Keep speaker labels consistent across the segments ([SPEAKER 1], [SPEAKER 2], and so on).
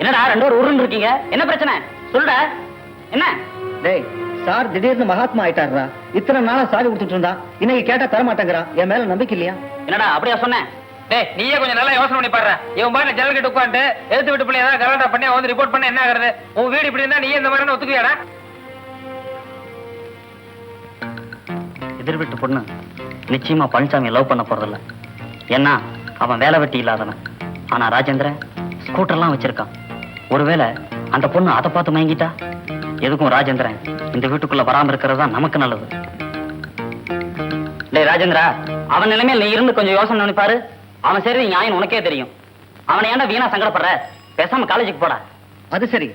[SPEAKER 1] என்னடா ரெண்டு பேரும் உருன்னு இருக்கீங்க? என்ன பிரச்சனை? சொல்லுடா என்ன?
[SPEAKER 2] டேய் சார் திடீர்னு மகாத்மா ஆயிட்டாருடா. இத்தனை நாளா சாவி கொடுத்துட்டு இருந்தான். இன்னைக்கு கேட்டா தர மாட்டேங்கிறான் என் மேல நம்பிக்கை இல்லையா?
[SPEAKER 1] என்னடா அப்படியா சொன்னேன்
[SPEAKER 3] டேய் நீயே கொஞ்சம் நல்லா யோசனை பண்ணி பாரு இவன் பாட்டு ஜன்னல் கிட்ட உட்காந்து எடுத்து விட்டு பிள்ளை ஏதாவது கலாட்டா பண்ணி வந்து ரிப்போர்ட் பண்ண என்ன ஆகுறது? உன் வீடு இப்படி இருந்தா நீ இந்த மாதிரி ஒத்துக்குவியாடா?
[SPEAKER 1] எதிர் வீட்டு பொண்ணு நிச்சயமா பழனிசாமி லவ் பண்ண போறதில்ல. ஏன்னா அவன் வேலை வெட்டி இல்லாதவன். ஆனா ராஜேந்திரன் ஸ்கூட்டர்லாம் வச்சிருக்கான். ஒருவேளை அந்த பொண்ணு அதை பார்த்து மயங்கிட்டா? எதுக்கும் ராஜேந்திரன் இந்த வீட்டுக்குள்ள வராம இருக்கிறது தான் நமக்கு நல்லது. டேய் ராஜேந்திரா அவன் நிலைமையில் நீ இருந்து கொஞ்சம் யோசனை பண்ணி பாரு. அவன் சரி நியாயம் உனக்கே தெரியும். அவனை ஏன்டா வீணா சங்கடப்படுற? பேசாம காலேஜுக்கு போடா.
[SPEAKER 2] அது சரி.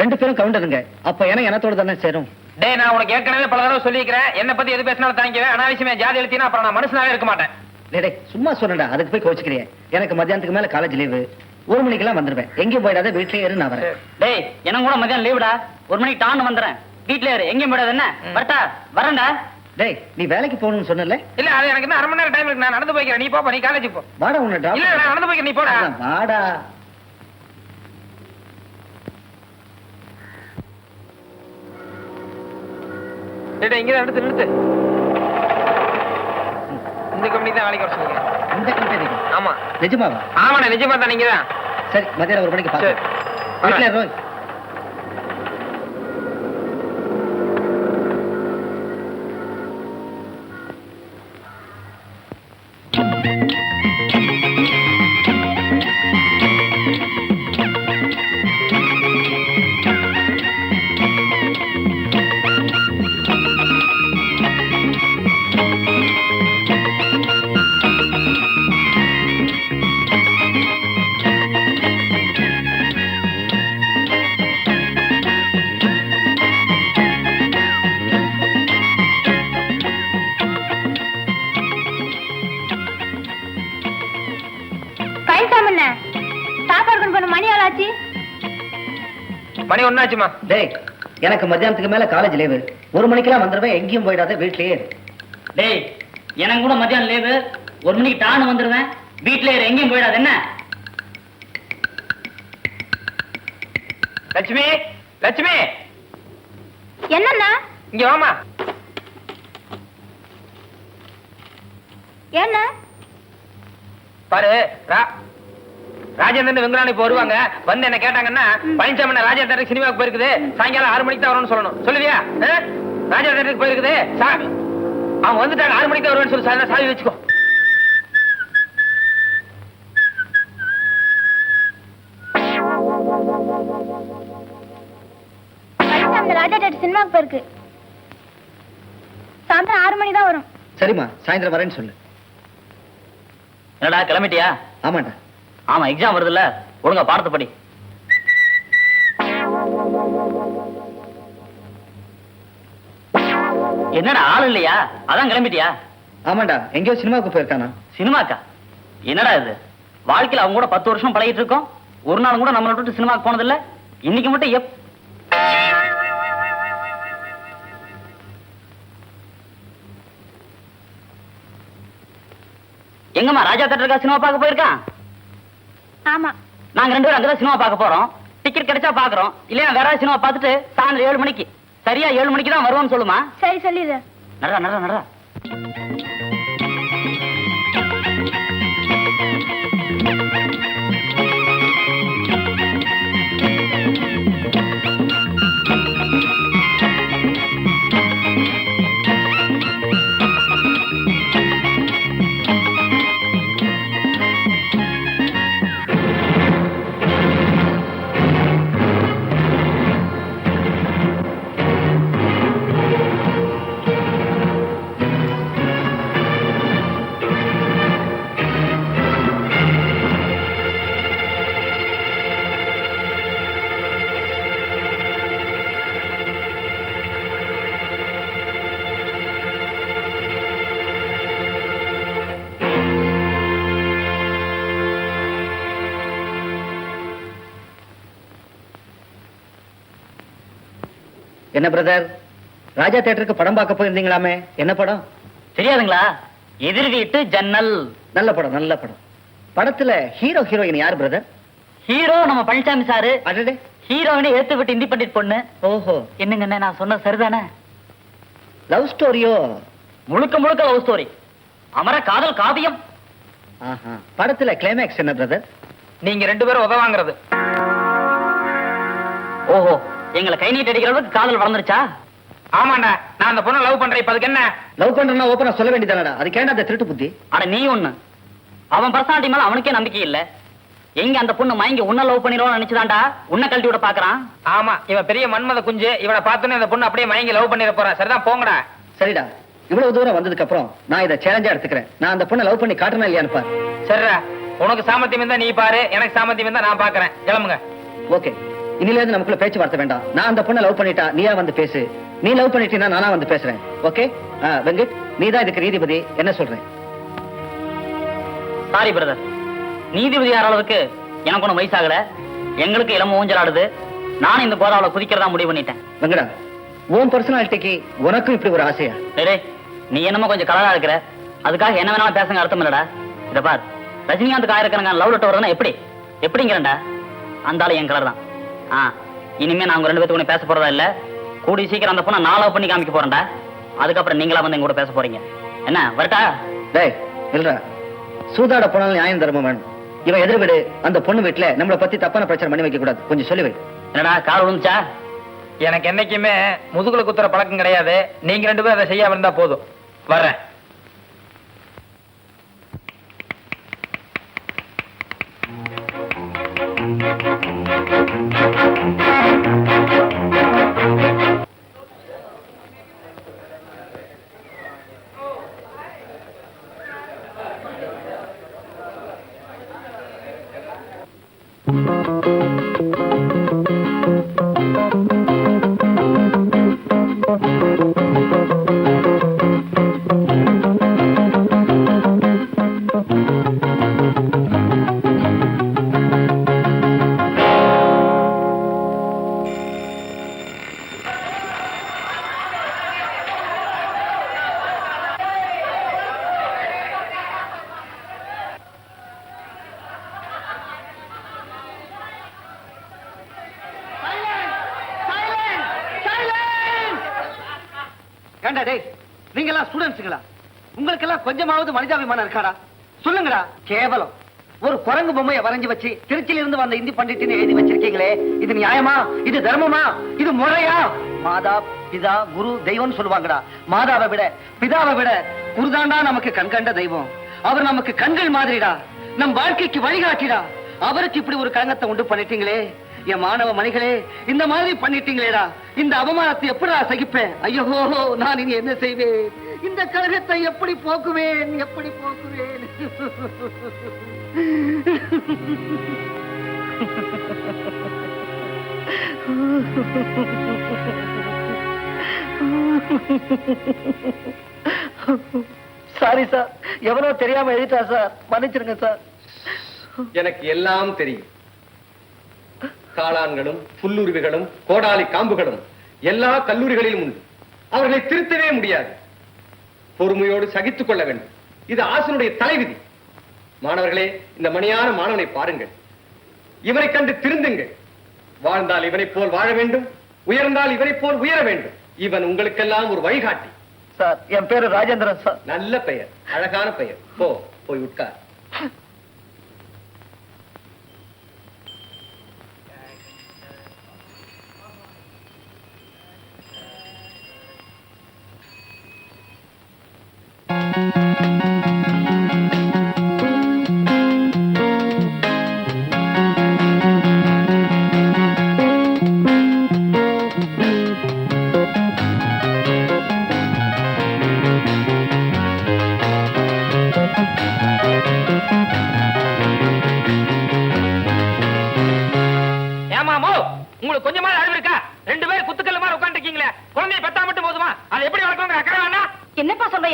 [SPEAKER 2] ரெண்டு பேரும் கவுண்டருங்க. அப்ப ஏன்னா எனத்தோட தானே சேரும்?
[SPEAKER 3] டேய் நான் உனக்கு ஏற்கனவே பல தடவை சொல்லிக்கிறேன் என்ன பத்தி எது பேசினாலும் தாங்கிக்குவேன் அனாவசியமே ஜாதி எழுத்தினா அப்புறம் நான் மனுஷனாவே இருக்க மாட்டேன்.
[SPEAKER 2] டேய், டேய் சும்மா சொன்னடா. அதுக்கு போய் கோச்சுக்கிறேன் எனக்கு மத்தியானத்துக்கு மேல காலேஜ் லீவு ஒரு மணிக்கெல்லாம் வந்துருவேன். எங்கேயும் போயிடாத வீட்லயே இரு நான் வரேன்.
[SPEAKER 1] டேய் எனக்கு கூட மதியம் லீவுடா ஒரு மணிக்கு டான்னு வந்துடுறேன் வீட்ல இரு. எங்கேயும் போயிடாது என்ன? வரட்டா? வரேன்டா.
[SPEAKER 2] டேய் நீ வேலைக்கு போகணும்னு சொன்னல
[SPEAKER 3] இல்ல அது எனக்கு இன்னும் அரை மணி நேரம் டைம் இருக்கு. நான் நடந்து போய்க்கிறேன். நீ போப்பா நீ காலேஜ் போ.
[SPEAKER 2] வாடா உன்னை drop
[SPEAKER 3] இல்ல நான் நடந்து போய்க்கிறேன். நீ போடா.
[SPEAKER 2] வாடா.
[SPEAKER 3] டேய், டேய் இங்க நிறுத்து நிறுத்து. இந்த கம்பெனி தான் வேலைக்கு வர சொல்லுங்க.
[SPEAKER 2] இந்த கம்பெனி
[SPEAKER 3] ஆமா.
[SPEAKER 2] நிஜமாவா?
[SPEAKER 3] ஆமாண்ணே நிஜமா தான் நீங்க தான்
[SPEAKER 2] சரி மத்தியானம் ஒரு மணிக்கு
[SPEAKER 3] சரி.
[SPEAKER 2] பாத்து வீட்டுல
[SPEAKER 4] போன மணி
[SPEAKER 3] ஒன்னாச்சுமா.
[SPEAKER 2] டேய் எனக்கு மத்தியானத்துக்கு மேல காலேஜ் லீவு ஒரு மணிக்கெல்லாம் வந்துருவேன் எங்கேயும் போயிடாத வீட்லயே.
[SPEAKER 1] டேய் எனக்கு கூட மதியானம் லீவு ஒரு மணிக்கு டான்னு வந்துடுவேன் வீட்ல இரு எங்கேயும் போயிடாது என்ன?
[SPEAKER 3] லட்சுமி லட்சுமி.
[SPEAKER 4] என்னண்ணா?
[SPEAKER 3] இங்க வாமா
[SPEAKER 4] என்ன
[SPEAKER 3] பாரு ராஜேந்திரன் வெங்கடானி இப்போ வருவாங்க. வந்து என்ன கேட்டாங்கன்னா பழனிசாமி ராஜேந்திரன் சினிமாவுக்கு போயிருக்குது. சாயங்காலம் ஆறு மணிக்கு தான் வரணும்னு சொல்லணும். சொல்லுவியா? ராஜேந்திரனுக்கு போயிருக்குது. சா அவங்க வந்துட்டாங்க ஆறு மணிக்கு தான் வருவேன்னு சொல்லி. சாவி வச்சுக்கோ.
[SPEAKER 4] சினிமாவுக்கு போயிருக்கு. சாயந்தரம் ஆறு மணி தான் வரும்.
[SPEAKER 2] சரிம்மா சாயந்தரம் வரேன்னு சொல்லு.
[SPEAKER 1] என்னடா கிளம்பிட்டியா?
[SPEAKER 2] ஆமாண்டா.
[SPEAKER 1] ஆமா எக்ஸாம் வருதுல்ல. ஒழுங்கா பாடத்தை படி. என்னடா ஆள் இல்லையா? அதான் கிளம்பிட்டியா?
[SPEAKER 2] ஆமாண்டா எங்கேயோ சினிமாவுக்கு போயிருக்கானா?
[SPEAKER 1] சினிமாக்கா? என்னடா இது? வாழ்க்கையில அவங்க கூட பத்து வருஷம் பழகிட்டு இருக்கோம் ஒரு நாள் கூட நம்மளை விட்டு சினிமாக்கு போனதில்ல. இன்னைக்கு மட்டும் எப் எங்கம்மா ராஜா தேட்டருக்கா சினிமா பார்க்க போயிருக்கான்?
[SPEAKER 4] ஆமா.
[SPEAKER 1] நாங்க ரெண்டு பேரும் அங்கதான் சினிமா பார்க்க போறோம். டிக்கெட் கிடைச்சா பாக்குறோம் இல்லையா வேற சினிமா பார்த்துட்டு சாயந்தரம் ஏழு மணிக்கு. சரியா ஏழு மணிக்கு தான் வருவோம்னு சொல்லுமா?
[SPEAKER 4] சரி சொல்லிடு.
[SPEAKER 1] நடரா நடரா நடரா
[SPEAKER 2] என்ன பிரதர் ராஜா தேட்டருக்கு படம் பார்க்க போயிருந்தீங்களாமே? என்ன படம்?
[SPEAKER 1] தெரியாதுங்களா? எதிர் வீட்டு ஜன்னல்.
[SPEAKER 2] நல்ல படம் நல்ல படம். படத்துல ஹீரோ ஹீரோயின் யார் பிரதர்
[SPEAKER 1] ஹீரோ நம்ம பழனிசாமி சாரு.
[SPEAKER 2] அடடே.
[SPEAKER 1] ஹீரோயினை ஏத்து விட்டு இண்டிபெண்டன்ட் பொண்ணு.
[SPEAKER 2] ஓஹோ.
[SPEAKER 1] என்னங்கண்ணே நான் சொன்னது சரிதானே?
[SPEAKER 2] லவ் ஸ்டோரியோ
[SPEAKER 1] முழுக்க முழுக்க லவ் ஸ்டோரி அமர காதல் காவியம்.
[SPEAKER 2] படத்துல கிளைமேக்ஸ் என்ன பிரதர்
[SPEAKER 3] நீங்க ரெண்டு பேரும் உதவாங்கிறது
[SPEAKER 1] ஓஹோ. எங்களை கை நீட்டி அடிக்கிற அளவுக்கு காதல் வளர்ந்துருச்சா?
[SPEAKER 3] ஆமாண்டா நான் அந்த பொண்ணை லவ் பண்றேன். இப்ப அதுக்கு என்ன?
[SPEAKER 2] லவ் பண்றேன்னா ஓப்பனா சொல்ல வேண்டியதானடா? அது கேண்டா அந்த திருட்டு புத்தி.
[SPEAKER 1] அட நீ ஒண்ணு. அவன் பர்சனாலிட்டி மேல அவனுக்கே நம்பிக்கை இல்ல. எங்க அந்த பொண்ணு மயங்கி உன்ன லவ் பண்ணிடுவோம்னு நினைச்சுதான்டா? உன்னை கழட்டி விட பாக்குறான்.
[SPEAKER 3] ஆமா இவன் பெரிய மன்மத குஞ்சு. இவனை பார்த்தோன்னே அந்த பொண்ணு அப்படியே மயங்கி லவ் பண்ணிட போறான் சரிதான் போங்கடா.
[SPEAKER 2] சரிடா. இவ்வளவு தூரம் வந்ததுக்கு அப்புறம் நான் இதை சேலஞ்சா எடுத்துக்கிறேன். நான் அந்த பொண்ணை லவ் பண்ணி காட்டுறேன் இல்லையான்னு பாரு.
[SPEAKER 3] சரிடா. உனக்கு சாமர்த்தியம் இருந்தா நீ பாரு. எனக்கு சாமர்த்தியம் இருந்தா நான் பாக்குறேன். கிளம்புங்க.
[SPEAKER 2] ஓகே இனில இருந்து நமக்குள்ள பேச்சுவார்த்தை வேண்டாம். நான் அந்த பொண்ணை லவ் பண்ணிட்டா நீயா வந்து பேசு. நீ லவ் பண்ணிட்டீனா நானா வந்து பேசுறேன். ஓகே வெங்கட் நீ தான் இதுக்கு நீதிபதி. என்ன சொல்றேன்
[SPEAKER 1] சாரி பிரதர் நீதிபதி அளவுக்கு? எனக்கு ஒன்றும் வயசாகல எங்களுக்கு இளம ஊஞ்சல் ஆடுது. நானும் இந்த கோதாவில குதிக்கிறதா முடிவு பண்ணிட்டேன்.
[SPEAKER 2] வெங்கடா உன் பர்சனாலிட்டிக்கு உனக்கும் இப்படி ஒரு ஆசையா?
[SPEAKER 1] நீ என்னமோ கொஞ்சம் கலரா இருக்கிற. அதுக்காக என்ன வேணாலும் பேசுங்க அர்த்தம் இல்லடா. இத பார். ரஜினிகாந்த் ஆயிரக்கணக்கான லவ் லெட்டர் வருதுன்னா எப்படி? எப்படிங்கிறண்டா அந்த ஆளு என் கலர் தான். இனிமே நான் உங்க ரெண்டு பேத்துக்கு பேச போறதா இல்ல. கூடி சீக்கிரம் அந்த பொண்ணை நான் பண்ணி காமிக்க போறேன்டா. அதுக்கப்புறம் நீங்களா வந்து எங்க கூட பேச போறீங்க. என்ன வரட்டா?
[SPEAKER 2] டேய் இல்லடா சூதாட போனாலும் நியாயம் தர்மம் வேணும். இவன் எதிர் வீடு அந்த பொண்ணு வீட்டுல நம்மளை பத்தி தப்பான பிரச்சனை பண்ணி வைக்க கூடாது கொஞ்சம் சொல்லி. வை
[SPEAKER 1] என்னடா கால் விழுந்துச்சா
[SPEAKER 3] எனக்கு என்னைக்குமே முதுகுல குத்துற பழக்கம் கிடையாது. நீங்க ரெண்டு பேரும் அதை செய்யாம இருந்தா போதும். வர்றேன்.
[SPEAKER 2] ஏண்டா டேய். நீங்க எல்லாம் ஸ்டூடெண்ட்ஸுங்களா உங்களுக்கு எல்லாம் கொஞ்சமாவது மனிதாபிமானம் இருக்காடா? சொல்லுங்கடா. கேவலம். ஒரு குரங்கு பொம்மையை வரைஞ்சு வச்சு திருச்சியில இருந்து வந்த இந்தி பண்டிட்னு எழுதி வச்சிருக்கீங்களே இது நியாயமா? இது தர்மமா? இது முறையா? மாதா பிதா குரு தெய்வம்னு சொல்லுவாங்கடா. மாதாவை விட பிதாவை விட குருதாண்டா நமக்கு கண்கண்ட தெய்வம். அவர் நமக்கு கண்கள் மாதிரிடா. நம் வாழ்க்கைக்கு வழிகாட்டிடா. அவருக்கு இப்படி ஒரு கலங்கத்தை உண்டு பண்ணிட்டீங்களே. என் மாணவ மணிகளே இந்த மாதிரி பண்ணிட்டீங்களேடா. இந்த அவமானத்தை எப்படா சகிப்பேன்? ஐயோ நான் இனி என்ன செய்வேன்? இந்த கழகத்தை எப்படி போக்குவேன்? எப்படி போக்குவேன்? சாரி சார் எவ்வளவு தெரியாம எழுதிட்டா சார்? மன்னிச்சிருங்க சார்.
[SPEAKER 5] எனக்கு எல்லாம் தெரியும். காளான்களும் புல்லுருவிகளும் கோடாலி காம்புகளும் எல்லா கல்லூரிகளிலும் உண்டு. அவர்களை திருத்தவே முடியாது. பொறுமையோடு சகித்துக் கொள்ள வேண்டும். இது ஆசனுடைய தலைவிதி. மாணவர்களே இந்த மணியான மாணவனை பாருங்கள். இவனை கண்டு திருந்துங்கள். வாழ்ந்தால் இவனைப் போல் வாழ வேண்டும். உயர்ந்தால் இவனைப் போல் உயர வேண்டும். இவன் உங்களுக்கெல்லாம் ஒரு வழிகாட்டி.
[SPEAKER 2] சார் என் பேரு ராஜேந்திரன் சார்.
[SPEAKER 5] நல்ல பெயர் அழகான பெயர். போ போய் உட்கார்.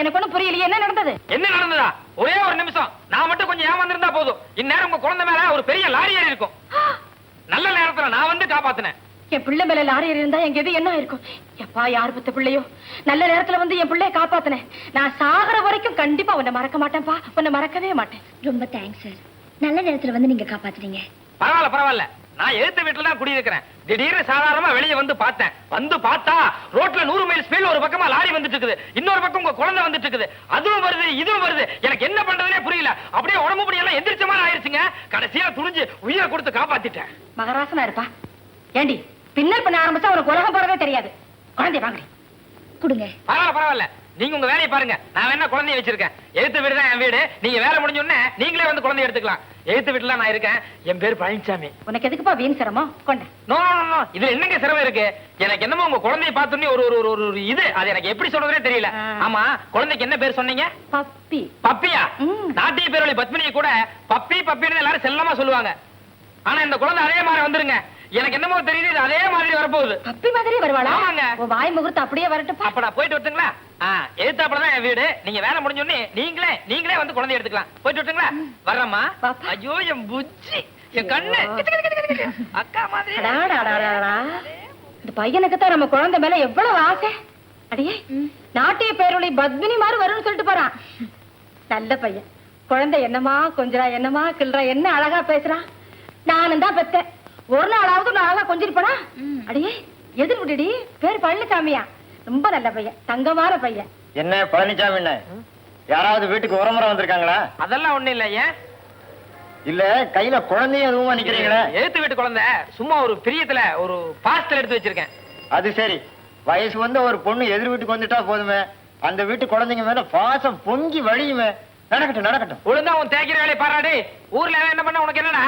[SPEAKER 4] எனக்கு ஒண்ணும் புரியலையே என்ன நடந்தது?
[SPEAKER 3] என்ன நடந்ததா? ஒரே ஒரு நிமிஷம். நான் மட்டும் கொஞ்சம் ஏமாந்திருந்தா போதும். இந்நேரம் உங்க குழந்தை மேல ஒரு பெரிய லாரி ஏறி இருக்கும். நல்ல நேரத்துல நான் வந்து காப்பாத்தினேன்.
[SPEAKER 4] என் பிள்ளை மேல லாரி இருந்தா எங்க எது என்ன இருக்கும் எப்பா யார் பத்த பிள்ளையோ? நல்ல நேரத்துல வந்து என் பிள்ளைய காப்பாத்தினேன். நான் சாகுற வரைக்கும் கண்டிப்பா உன்னை மறக்க மாட்டேன்ப்பா. உன்னை மறக்கவே மாட்டேன்.
[SPEAKER 6] ரொம்ப தேங்க்ஸ் சார் நல்ல நேரத்துல வந்து நீங்க காப்பாத்துறீங்க
[SPEAKER 3] பரவாயில்ல பரவாயில்ல. நான் எழுத்து வீட்டுல தான் குடியிருக்கிறேன். திடீர்னு சாதாரணமா வெளியே வந்து பார்த்தேன். வந்து பார்த்தா ரோட்ல நூறு மைல் ஸ்பீட்ல ஒரு பக்கமா லாரி வந்துட்டு இருக்குது இன்னொரு பக்கம் உங்க குழந்தை வந்துட்டு இருக்குது அதுவும் வருது இதுவும் வருது. எனக்கு என்ன பண்றதுனே புரியல. அப்படியே உடம்பு படி எல்லாம் எந்திரிச்ச மாதிரி ஆயிருச்சுங்க. கடைசியா துணிஞ்சு உயிரை கொடுத்து காப்பாத்திட்டேன்.
[SPEAKER 4] மகராசனா இருப்பா ஏண்டி பின்னல் பண்ண ஆரம்பிச்சா உனக்கு உலகம் போறதே தெரியாது. குழந்தை வாங்கடி. கொடுங்க.
[SPEAKER 3] பரவாயில்ல பரவாயில்ல. நீங்க உங்க வேலையை பாருங்க. நான் வேணா குழந்தைய வச்சிருக்கேன். எழுத்து வீடு தான் என் வீடு. நீங்க வேலை முடிஞ்ச உடனே நீங்களே வந்து குழந்தைய எடுத்துக்கலாம். எழுத்து வீட்டுல நான் இருக்கேன். என் பேர் பழனிசாமி
[SPEAKER 4] உனக்கு எதுக்குப்பா வீண் சிரமம்? கொண்ட.
[SPEAKER 3] நோ நோ நோ இதுல என்னங்க சிரமம் இருக்கு? எனக்கு என்னமோ உங்க குழந்தைய பார்த்தோன்னே ஒரு ஒரு ஒரு- ஒரு இது. அது எனக்கு எப்படி சொல்றதே தெரியல. ஆமா குழந்தைக்கு என்ன பேர் சொன்னீங்க?
[SPEAKER 4] பப்பி.
[SPEAKER 3] பப்பியா. நாட்டிய பேரொழி பத்மினியை கூட பப்பி பப்பின்னு எல்லாரும் செல்லமா சொல்லுவாங்க. ஆனா இந்த குழந்தை அதே மாதிரி வந்துருங்க. எனக்கு என்னமோ தெரியுது இது அதே மாதிரி வரப்போகுது.
[SPEAKER 4] பப்பி மாதிரி வருவாளா?
[SPEAKER 3] ஆமாங்க.
[SPEAKER 4] உன் வாய் முகூர்த்தம் அப்படியே வரட்டுப்பா
[SPEAKER 3] அப்ப நான் போயிட்டு வரட்டுங்களா? ஆ எதிர்த்தாப்புல தான் என் வீடு. நீங்க வேலை முடிஞ்ச உடனே நீங்களே நீங்களே வந்து குழந்தை எடுத்துக்கலாம். போயிட்டு வரட்டுங்களா? வர்றேம்மா
[SPEAKER 4] பாப்பா.
[SPEAKER 3] ஐயோ என் புச்சி என் கண்ணு. அக்கா மாதிரி.
[SPEAKER 4] அடாடாடாடாடா. இந்த பையனுக்கு தான் நம்ம குழந்தை மேல எவ்வளவு ஆசை? அடியே நாட்டிய பேரொளி பத்மினி மாதிரி வரும்னு சொல்லிட்டு போறான். நல்ல பையன். குழந்தை என்னமா கொஞ்சரா என்னமா கிள்றா என்ன அழகா பேசுறான் நானும் தான் பெத்தேன். ஒரு நாளாவது நான் அழகா கொஞ்சிருப்பனா? அடியே எதிர் விட்டுடி பேர் பழனிசாமியா ரொம்ப நல்ல பையன். தங்கமான பையன்.
[SPEAKER 6] என்ன பழனிசாமி என்ன யாராவது வீட்டுக்கு உரமுறை வந்திருக்காங்களா?
[SPEAKER 3] அதெல்லாம் ஒண்ணு இல்ல ஏன்?
[SPEAKER 6] இல்ல கையில குழந்தையும் எதுவும் நிக்கிறீங்களே
[SPEAKER 3] எழுத்து வீட்டு குழந்தை. சும்மா ஒரு பிரியத்துல ஒரு பாஸ்டல் எடுத்து வச்சிருக்கேன்.
[SPEAKER 6] அது சரி. வயசு வந்த ஒரு பொண்ணு எதிர் வீட்டுக்கு வந்துட்டா போதுமே. அந்த வீட்டு குழந்தைங்க மேல பாசம் பொங்கி வழியுமே. நடக்கட்டும் நடக்கட்டும்.
[SPEAKER 3] ஒழுங்கா உன் தேய்க்கிற வேலையை பாராடி ஊர்ல என்ன பண்ண உனக்கு என்னடா?